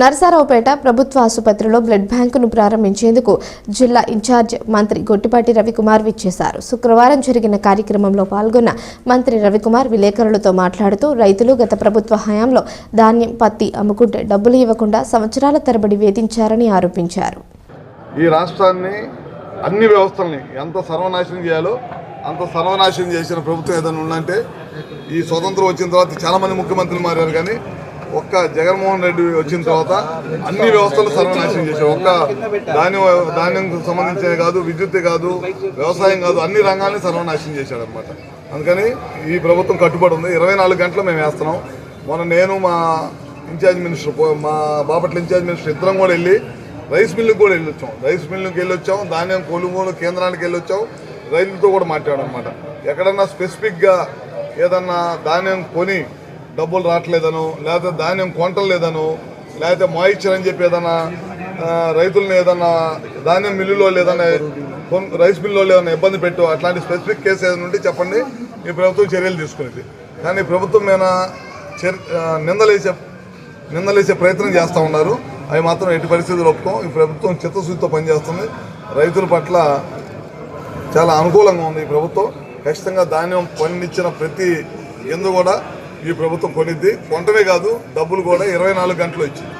నరసారావుపేట ప్రభుత్వ ఆసుపత్రిలో బ్లడ్ బ్యాంకును ప్రారంభించేందుకు జిల్లా ఇన్ఛార్జ్ మంత్రి గొట్టిపాటి రవికుమార్ విచ్చేశారు. శుక్రవారం జరిగిన కార్యక్రమంలో పాల్గొన్న మంత్రి రవికుమార్ విలేకరులతో మాట్లాడుతూ రైతులు గత ప్రభుత్వ హయాంలో ధాన్యం పత్తి అమ్ముకుంటే డబ్బులు ఇవ్వకుండా సంవత్సరాల తరబడి వేధించారని ఆరోపించారు. ఈ రాష్ట్రాన్ని అన్ని వ్యవస్థల్ని ఎంత సర్వనాశనం చేయాలో అంత సర్వనాశనం చేసిన ప్రభుత్వం ఏదైనా ఉందంటే ఈ స్వతంత్రం వచ్చిన తర్వాత చాలామంది ముఖ్యమంత్రులు మారారు కానీ ఒక్క జగన్మోహన్ రెడ్డి వచ్చిన తర్వాత అన్ని వ్యవస్థలు సర్వనాశనం చేశారు ఒక్క ధాన్యం ధాన్యం సంబంధించినవి కాదు విద్యుత్ కాదు వ్యవసాయం కాదు అన్ని రంగాల్ని సర్వనాశనం చేశాడు అనమాట అందుకని ఈ ప్రభుత్వం కట్టుబడి ఉంది. ఇరవై నాలుగు గంటలు మేము వేస్తున్నాం. మొన్న నేను మా ఇన్ఛార్జ్ మినిస్టర్ మా బాపట్ల ఇన్ఛార్జ్ మినిస్టర్ ఇద్దరం కూడా వెళ్ళి రైస్ మిల్లుకి కూడా వెళ్ళొచ్చాం రైస్ మిల్లుకి వెళ్ళొచ్చాం ధాన్యం కొనుగోలు కేంద్రానికి వెళ్ళొచ్చాం రైతులతో కూడా మాట్లాడాం అనమాట ఎక్కడన్నా స్పెసిఫిక్గా ఏదన్నా ధాన్యం కొని డబ్బులు రావట్లేదనో లేకపోతే ధాన్యం కొంటలేదనో లేకపోతే మాయిచ్చారని చెప్పి ఏదన్నా రైతులను రైతుల్ని ఏదన్నా ధాన్యం మిల్లులో లేదన్నా రైస్ మిల్లులో ఏదైనా ఇబ్బంది పెట్టు అట్లాంటి స్పెసిఫిక్ కేసు ఏదైనా ఉంటే చెప్పండి. ఈ ప్రభుత్వం చర్యలు తీసుకునేది. కానీ ప్రభుత్వం మీద నిందలేసే నిందలేసే ప్రయత్నం చేస్తూ ఉన్నారు. అవి మాత్రం ఎట్టి పరిస్థితులు ఒప్పుకోం. ఈ ప్రభుత్వం చిత్తశుద్ధితో పనిచేస్తుంది. రైతుల పట్ల చాలా అనుకూలంగా ఉంది ఈ ప్రభుత్వం. ఖచ్చితంగా ధాన్యం పండించిన ప్రతి ఎందు కూడా ఈ ప్రభుత్వం కొనిద్ది. కొంటమే కాదు డబ్బులు కూడా ఇరవై నాలుగు గంటలు ఇచ్చింది.